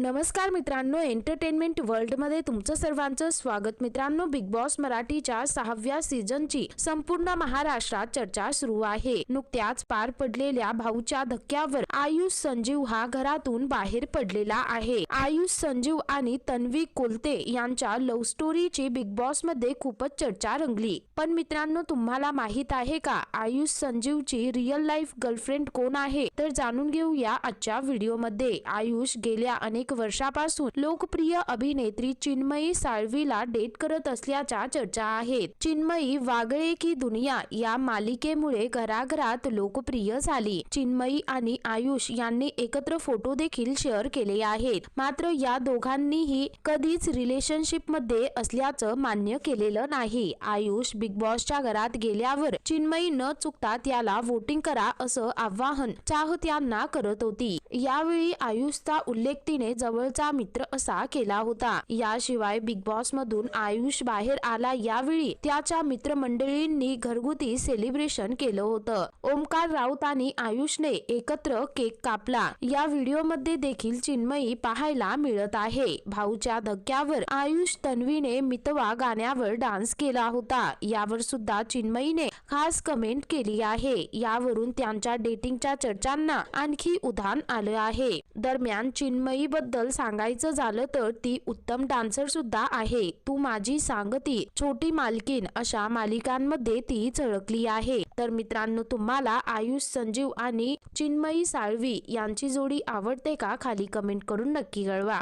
नमस्कार मित्रांनो एंटरटेनमेंट वर्ल्डमध्ये तुमचं सर्वांचं स्वागत. मित्रांनो बिग बॉस मराठीच्या सहाव्या सीझनची संपूर्ण महाराष्ट्रात चर्चा सुरू आहे. नुकत्याच पार पडलेल्या भाऊच्या धक्क्यावर आयुष संजीव हा घरातून बाहेर पडलेला आहे. आयुष संजीव आणि तन्वी कोलते यांच्या लव्ह स्टोरीची बिग बॉसमध्ये खूपच चर्चा रंगली. पण मित्रांनो तुम्हाला माहीत आहे का आयुष संजीवची रिअल लाईफ गर्लफ्रेंड कोण आहे? तर जाणून घेऊया आजच्या व्हिडिओमध्ये आयुष गेल्या अनेक अनेक वर्षापासून लोकप्रिय अभिनेत्री चिन्मयी साळवीला डेट करत असल्याच्या चर्चा आहेत. चिन्मयी वागळे की दुनिया या मालिकेमुळे घराघरात लोकप्रिय झाली. चिन्मयी आणि आयुष यांनी एकत्र फोटो देखील शेअर केले आहेत. मात्र या दोघांनीही कधीच रिलेशनशिपमध्ये असल्याचं मान्य केलेलं नाही. आयुष बिग बॉसच्या घरात गेल्यावर चिन्मयी न चुकता त्याला वोटिंग करा असं आवाहन चाहत्यांना करत होती. यावेळी आयुषचा उल्लेख तिने जवळचा मित्र असा केला होता. याशिवाय बिग बॉस मधून आयुष बाहेर आला यावेळी त्याच्या मित्रमंडळींनी घरगुती सेलिब्रेशन केलं होतं. ओमकार राऊत आणि आयुषने एकत्र केक कापला. या व्हिडिओमध्ये देखील चिन्मयी पाहायला मिळत आहे. भाऊच्या धक्क्यावर आयुष तन्वीने मितवा गाण्यावर डान्स केला होता. यावर सुद्धा चिन्मयीने खास कमेंट केली आहे. यावरून त्यांच्या डेटिंगच्या चर्चांना आणखी उधाण आलं आहे. दरम्यान चिन्मयी बद्दल सांगायचं झालं तर ती उत्तम डान्सर सुद्धा आहे. तू माझी सांगती छोटी मालकीन अशा मालिकांमध्ये ती झळकली आहे. तर मित्रांनो तुम्हाला आयुष संजीव आणि चिन्मयी साळवी यांची जोडी आवडते का? खाली कमेंट करून नक्की कळवा.